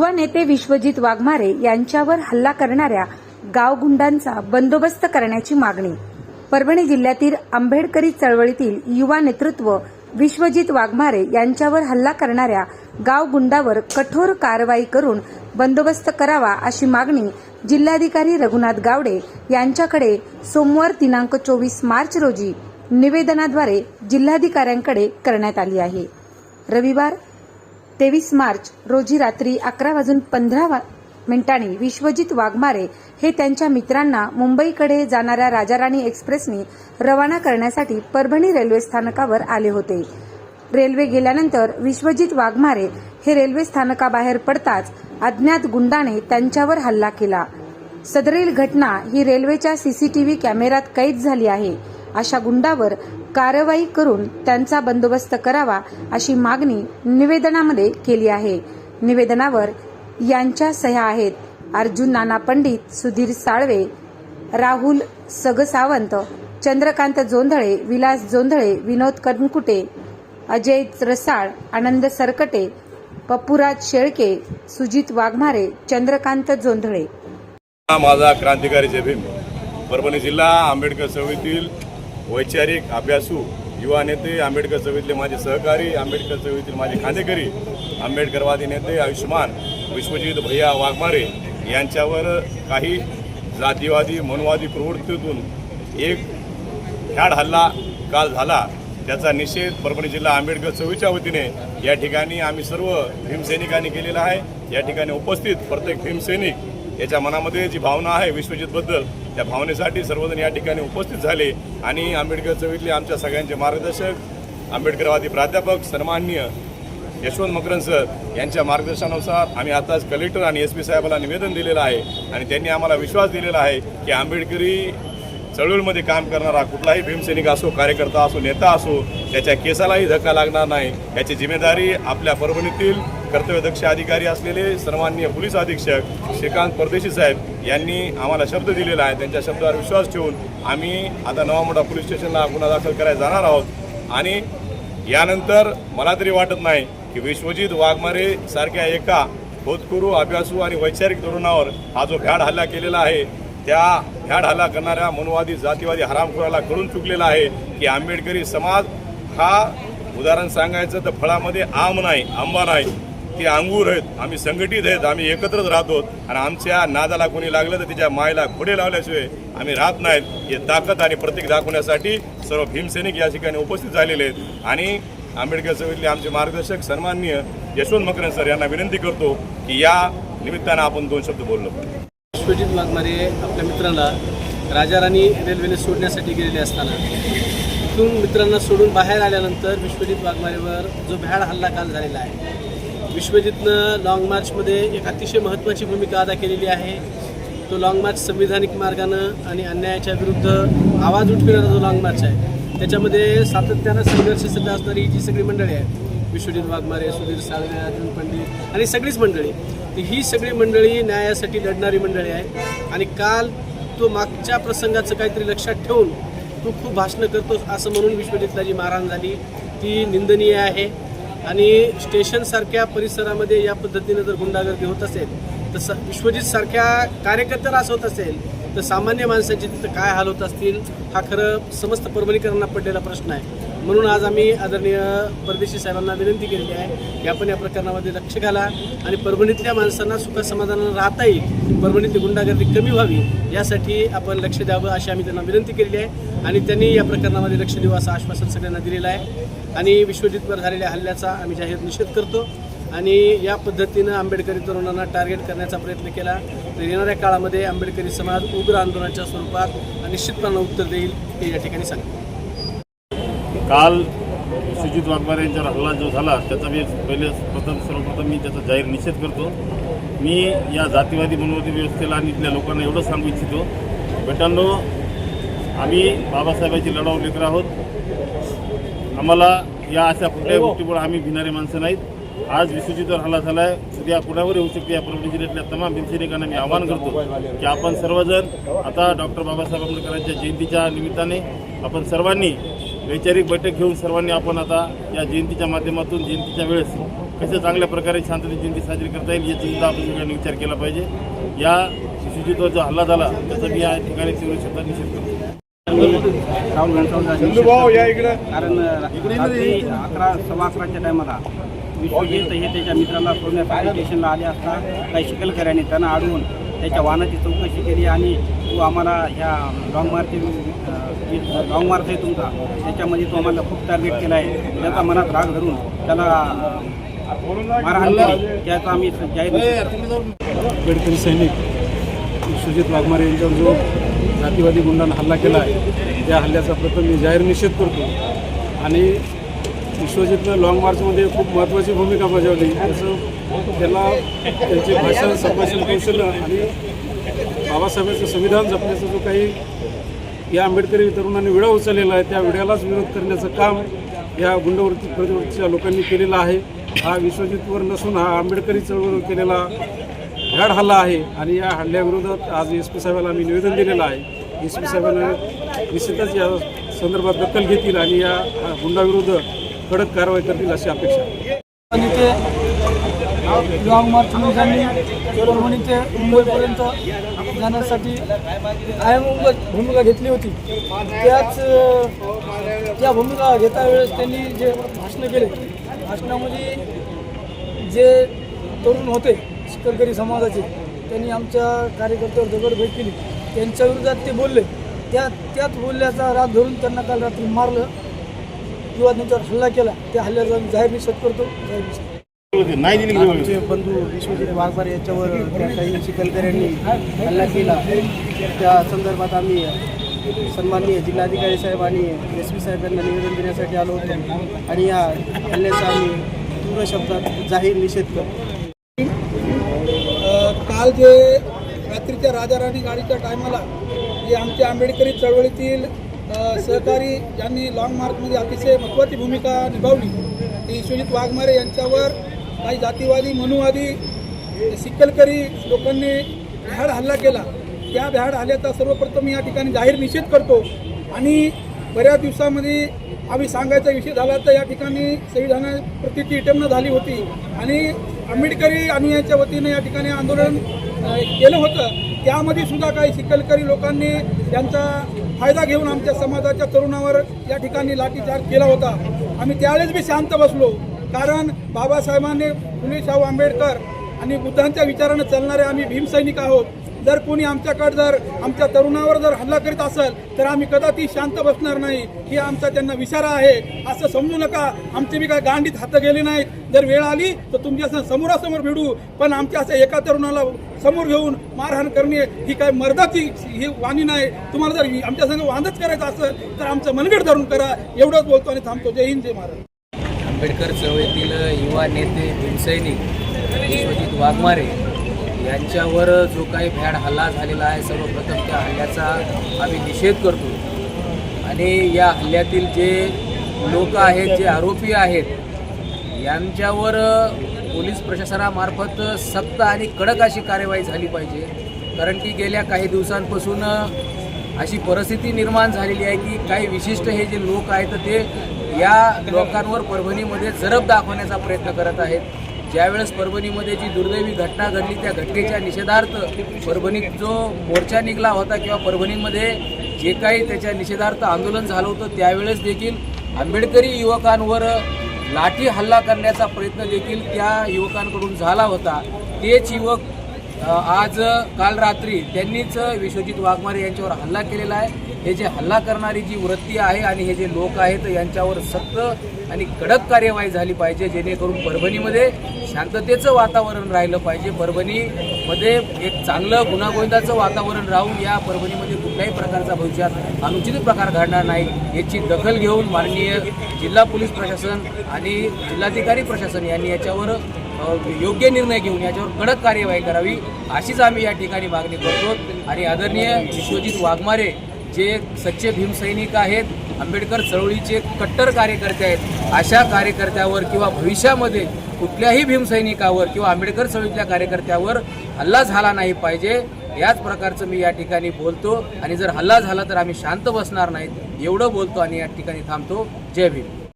युवा नेते विश्वजित वाघमारे यांच्यावर हल्ला करणाऱ्या गावगुंडांचा बंदोबस्त करण्याची मागणी. परभणी जिल्ह्यातील आंबेडकरी चळवळीतील युवा नेतृत्व विश्वजित वाघमारे यांच्यावर हल्ला करणाऱ्या गावगुंडावर कठोर कारवाई करून बंदोबस्त करावा अशी मागणी जिल्हाधिकारी रघुनाथ गावडे यांच्याकडे सोमवार दिनांक चोवीस मार्च रोजी निवेदनाद्वारे जिल्हाधिकाऱ्यांकडे करण्यात आली आहे. रविवार तेवीस मार्च रोजी रात्री अकरा वाजून पंधरा वा- मिनिटांनी विश्वजित वाघमारे हे त्यांच्या मित्रांना मुंबईकडे जाणाऱ्या राजाराणी एक्सप्रेसने रवाना करण्यासाठी परभणी रेल्वे स्थानकावर आले होते. रेल्वे गेल्यानंतर विश्वजित वाघमारे हे रेल्वे स्थानकाबाहेर पडताच अज्ञात गुंडाने त्यांच्यावर हल्ला केला. सदरील घटना ही रेल्वेच्या सीसीटीव्ही कॅमेऱ्यात कैद झाली आहे. अशा गुंडावर कारवाई करून त्यांचा बंदोबस्त करावा अशी मागणी निवेदनामध्ये केली आहे. निवेदनावर यांच्या सह्या आहेत. अर्जुन नाना पंडित सुधीर साळवे राहुल सगसावंत चंद्रकांत जोंधळे विलास जोंधळे विनोद कनकुटे अजय रसाळ आनंद सरकटे पप्पुराज शेळके सुजित वाघमारे चंद्रकांत जोंधळे. माझा क्रांतिकारी जय भीम परभणी जिल्हा आंबेडकर चळवळीतील वैचारिक अभ्यासू युवा नेते आंबेडकर चवीतले माझे सहकारी आंबेडकर चवीतील माझे खांदेकरी आंबेडकरवादी नेते आयुष्मान विश्वजित भैया वाघमारे यांच्यावर काही जातीवादी मनवादी प्रवृत्तीतून एक ह्याड हल्ला काल झाला. त्याचा निषेध परभणी जिल्हा आंबेडकर चवीच्या वतीने या ठिकाणी आम्ही सर्व भीमसैनिकांनी केलेला आहे. या ठिकाणी उपस्थित प्रत्येक भीमसैनिक याच्या मनामध्ये जी भावना आहे विश्वजितबद्दल त्या भावनेसाठी सर्वजण या ठिकाणी उपस्थित झाले. आणि आंबेडकर चवीतले आमच्या सगळ्यांचे मार्गदर्शक आंबेडकरवादी प्राध्यापक सन्मान्य यशवंत मकरन सर यांच्या मार्गदर्शनानुसार आम्ही आताच कलेक्टर आणि एस पी साहेबाला निवेदन दिलेलं आहे. आणि त्यांनी आम्हाला विश्वास दिलेला आहे की आंबेडकरी चळवळीमध्ये काम करणारा कुठलाही भीमसैनिक असो कार्यकर्ता असो नेता असो त्याच्या केसालाही धक्का लागणार नाही. याची जिम्मेदारी आपल्या परभणीतील कर्तव्यदक्ष अधिकारी असलेले सन्माननीय पोलीस अधीक्षक श्रीकांत परदेशी साहेब यांनी आम्हाला शब्द दिलेला आहे. त्यांच्या शब्दावर विश्वास ठेवून आम्ही आता नवा मोठा पोलीस स्टेशनला गुन्हा दाखल करायला जाणार आहोत. आणि यानंतर मला तरी वाटत नाही की विश्वजित वाघमारे सारख्या एका होतकुरू अभ्यासू आणि वैचारिक तरुणावर हा जो भ्याड हल्ला केलेला आहे त्या ह्या ढाला करणाऱ्या मनवादी जातीवादी हरामखोराला कळून चुकलेला आहे की आंबेडकरी समाज हा उदाहरण सांगायचं तर फळामध्ये आम नाही आंबा नाही. ते अंगूर आहेत आम्ही संघटित आहेत आम्ही एकत्रच राहतो. आणि आमच्या नादाला कोणी लागलं तर तिच्या मायला घोडे लावल्याशिवाय आम्ही राहत नाहीत. हे ताकद आणि प्रतीक दाखवण्यासाठी सर्व भीमसैनिक या ठिकाणी उपस्थित झालेले आहेत. आणि आंबेडकर सभेतले आमचे मार्गदर्शक सन्माननीय यशवंत मकरन सर यांना विनंती करतो की या निमित्तानं आपण दोन शब्द बोललो. पाहिजे. विश्वजित वाघमारे आपल्या मित्राला राजाराणी रेल्वेने सोडण्यासाठी गेलेले असताना तिथून मित्रांना सोडून बाहेर आल्यानंतर विश्वजित वाघमारेवर जो भ्याड हल्ला काल झालेला आहे विश्वजितनं लाँग मार्चमध्ये एक अतिशय महत्त्वाची भूमिका अदा केलेली आहे तो लाँग मार्च संविधानिक मार्गानं आणि अन्यायाच्या विरुद्ध आवाज उठविणारा जो लाँग मार्च आहे त्याच्यामध्ये सातत्यानं संघर्ष सध्या असणारी जी सगळी मंडळी आहेत विश्वजित वाघमारे सुधीर साळवे अर्जुन पंडित आणि सगळीच मंडळी. तर ही सगळी मंडळी न्यायासाठी लढणारी मंडळी आहे. आणि काल तो मागच्या प्रसंगाचं काहीतरी लक्षात ठेवून तू खूप भाषणं करतोस असं म्हणून विश्वजितला जी मारहाण झाली. ती निंदनीय आहे. आणि स्टेशनसारख्या परिसरामध्ये या पद्धतीनं जर गुंडागर्दी होत असेल तर स विश्वजितसारख्या कार्यकर्त्याला असं होत असेल तर सामान्य माणसाचे तिथं काय हाल होत असतील हा खरं समस्त परभणीकरांना पडलेला प्रश्न आहे. म्हणून आज आम्ही आदरणीय परदेशी साहेबांना विनंती केलेली आहे की आपण या प्रकरणामध्ये लक्ष घाला आणि परभणीतल्या माणसांना सुखासमाधानानं राहता येईल. परभणीतली गुंडागर्दी कमी व्हावी यासाठी आपण लक्ष द्यावं अशी आम्ही त्यांना विनंती केलेली आहे आणि त्यांनी या प्रकरणामध्ये लक्ष देऊ असं आश्वासन सगळ्यांना दिलेलं आहे. आणि विश्वजितवर झालेल्या हल्ल्याचा आम्ही जाहीर निषेध करतो आणि या पद्धतीनं आंबेडकरी तरुणांना टार्गेट करण्याचा प्रयत्न केला तर येणाऱ्या काळामध्ये आंबेडकरी समाज उग्र आंदोलनाच्या स्वरूपात निश्चितपणे उत्तर देईल हे या ठिकाणी सांगतो. काल सुजित वाघमारे यांच्यावर हल्ला जो झाला त्याचा मी पहिले प्रथम सर्वप्रथम मी त्याचा जाहीर निषेध करतो. मी या जातीवादी मनोवादी व्यवस्थेला आणि इथल्या लोकांना एवढं सांगू इच्छितो. बेटांनो आम्ही बाबासाहेबांची लढाऊ लेकर आहोत आम्हाला या अशा कुठल्याही गोष्टीमुळे आम्ही भिणारे माणसं नाहीत. आज विश्वजितवर हल्ला झाला आहे उद्या कुणावर येऊ शकते. या परभणी जिल्ह्यातल्या तमाम भीमसैनिकांना मी आवाहन करतो की आपण सर्वजण आता डॉक्टर बाबासाहेब आंबेडकरांच्या जयंतीच्या निमित्ताने आपण सर्वांनी वैचारिक बैठक घेऊन सर्वांनी आपण आता या जयंतीच्या माध्यमातून जयंतीच्या वेळेस कसं चांगल्या प्रकारे शांततेची जयंती साजरी करता येईल याची सुद्धा आपण सगळ्यांनी विचार केला पाहिजे. या शिशुजीतवर जो हल्ला झाला त्याचा मी या ठिकाणी तीव्र शब्दात निषेध करतो. राहुल घनसावंत या इकडे. कारण रात्री अकरा सव्वा अकराच्या टायमाला विश्वजित हे त्याच्या मित्राला सोडण्यासाठी स्टेशनला आले असता. काही शिकलकऱ्यांनी त्यांना अडवून त्याच्या वाहनाची चौकशी केली आणि तू आम्हाला ह्या लॉंग मार्च लॉंग मार्च आहे तुमचा. त्याच्यामध्ये तो आम्हाला खूप टार्गेट केला आहे. त्याचा मनात राग धरून त्याला मारहाण केली. त्याचा आम्ही जाहीर गडकरी सैनिक सुजित वाघमारे यांच्यावर जो जातीवादी गुंडानं हल्ला केला आहे त्या हल्ल्याचा प्रथम मी जाहीर निषेध करतो. आणि विश्वजितनं लाँग मार्चमध्ये खूप महत्त्वाची भूमिका बजावली. त्याचं त्याला त्यांचे भाषण संभाषण कौशल्य आणि बाबासाहेबांचं संविधान जपण्याचा जो काही या आंबेडकरी तरुणांनी विडा उचललेला आहे. त्या विड्यालाच विरोध करण्याचं काम या गुंडवृत्ती प्रवृत्तीच्या लोकांनी केलेला आहे. हा विश्वजितवर नसून हा आंबेडकरी चळवळीवर केलेला भ्याड हल्ला आहे आणि या हल्ल्याविरोधात आज एस पी साहेबाला आम्ही निवेदन दिलेलं आहे. एस पी साहेबांना निश्चितच या संदर्भात दखल घेतील आणि या गुंडाविरुद्ध कडक कारवाई करतील अशी अपेक्षा आहे. आणि ते लॉंग मार्च त्यांनी परभणी ते मुंबईपर्यंत जाण्यासाठी कायम भूमिका- घेतली होती. त्याच त्या भूमिका घेता वेळेस त्यांनी जे भाषणं केले भाषणामध्ये जे तरुण होते शिकरकरी समाजाचे त्यांनी आमच्या कार्यकर्त्यावर दगडफेक केली. त्यांच्या विरोधात ते बोलले. त्या त्याच बोलल्याचा राग धरून त्यांना काल रात्री मारलं. किंवा त्यांच्यावर हल्ला केला. त्या हल्ल्याचा आम्ही जाहीर निषेध करतो. जाहीर निषेध नाही दिली आमचे बंधू विश्वजित वाघमार याच्यावर त्या काही चिखलकऱ्यांनी हल्ला केला. त्या संदर्भात आम्ही सन्माननीय जिल्हाधिकारी साहेब आणि एस पी साहेब यांना निवेदन देण्यासाठी आलो होतो. आणि या हल्ल्याचा आम्ही तीव्र शब्दात जाहीर निषेध करतो. काल जे रात्रीच्या राजाराणी गाडीच्या टायमाला जे आमच्या आंबेडकरी चळवळीतील सहकारी ज्यांनी लाँग मार्चमध्ये अतिशय महत्त्वाची भूमिका निभावली ते विश्वजित वाघमारे यांच्यावर काही जातीवादी मनुवादी सिक्कलकरी लोकांनी भ्याड हल्ला केला त्या भ्याड हल्ल्याचा सर्वप्रथम या ठिकाणी जाहीर निषेध करतो. आणि बऱ्याच दिवसामध्ये आम्ही सांगायचा विषय झाला तर या ठिकाणी संविधानाप्रती विटंबना झाली होती. आणि आंबेडकरी अनुयायांच्या वतीनं या ठिकाणी आंदोलन केलं होतं. त्यामध्ये सुद्धा काही सिकलकरी लोकांनी त्यांचा फायदा घेऊन आमच्या समाजाच्या तरुणावर या ठिकाणी लाठीचार्ज केला होता. आम्ही त्यावेळेस बी शांत बसलो. कारण बाबासाहेबांनी फुले शाहू आंबेडकर आणि बुद्धांच्या विचारानं चालणारे आम्ही भीमसैनिक आहोत. जर कोणी आमच्याकडे जर आमच्या तरुणावर जर हल्ला करीत असेल तर आम्ही कदाचित शांत बसणार नाही. ही आमचा त्यांना विचारा आहे. असं समजू नका. आमचे बी काय गांडीत हात गेले नाहीत. जर वेळ आली तर तुमच्या समोरासमोर भिडू. पण आमच्या असं एका तरुणाला समोर घेऊन मारहाण करणे ही काय मर्दाची ही वाणी नाही. तुम्हाला जर आमच्या संग वांदच करायचं असेल तर आमचं मनगड धरून करा. एवढंच बोलतो आणि थांबतो. जय हिंद जय महाराज आंबेडकर चळवळीतील युवा नेते भीमसैनिक विश्वजित वाघमारे यांच्यावर जो काही भ्याड हल्ला झालेला आहे सर्वप्रथम त्या हल्ल्याचा आम्ही निषेध करतो. आणि या हल्ल्यातील जे लोक आहेत जे आरोपी आहेत यांच्यावर पोलीस प्रशासनामार्फत सक्त आणि कडक अशी कार्यवाही झाली पाहिजे. कारण की गेल्या काही दिवसांपासून अशी परिस्थिती निर्माण झालेली आहे की काही विशिष्ट हे जे लोक आहेत ते या लोकांवर परभणीमध्ये जरब दाखवण्याचा प्रयत्न करत आहेत. ज्यावेळेस परभणीमध्ये जी दुर्दैवी घटना घडली त्या घटनेच्या निषेधार्थ परभणीत जो मोर्चा निघला होता किंवा परभणीमध्ये जे काही त्याच्या निषेधार्थ आंदोलन झालं होतं त्यावेळेस देखील आंबेडकरी युवकांवर लाठी हल्ला करण्याचा प्रयत्न देखील त्या युवकांकडून झाला होता. तेच युवक आज काल रात्री त्यांनीच विश्वजित वाघमारे यांच्यावर हल्ला केलेला आहे. हे जे हल्ला करणारी जी वृत्ती आहे आणि हे जे लोक आहेत यांच्यावर सक्त आणि कडक कार्यवाही झाली पाहिजे जेणेकरून परभणीमध्ये शांततेचं वातावरण राहिलं पाहिजे. परभणीमध्ये एक चांगलं गुन्हागोविंदाचं वातावरण राहून या परभणीमध्ये कुठल्याही प्रकारचा भविष्यात अनुचित प्रकार घडणार नाही याची दखल घेऊन माननीय जिल्हा पोलीस प्रशासन आणि जिल्हाधिकारी प्रशासन यांनी याच्यावर योग्य निर्णय घेऊन याच्यावर कडक कार्यवाही करावी अशीच आम्ही या ठिकाणी मागणी करतो. आणि आदरणीय विश्वजित वाघमारे जे सच्चे भीमसैनिक आहेत आंबेडकर चळवळीचे कट्टर कार्यकर्ते आहेत अशा कार्यकर्त्यावर किंवा भविष्यामध्ये कुठल्याही भीमसैनिकावर किंवा आंबेडकर चळवळीतल्या कार्यकर्त्यावर हल्ला झाला नाही पाहिजे याच प्रकारचं मी या ठिकाणी बोलतो. आणि जर हल्ला झाला तर आम्ही शांत बसणार नाहीत एवढं बोलतो आणि या ठिकाणी थांबतो. जय भीम.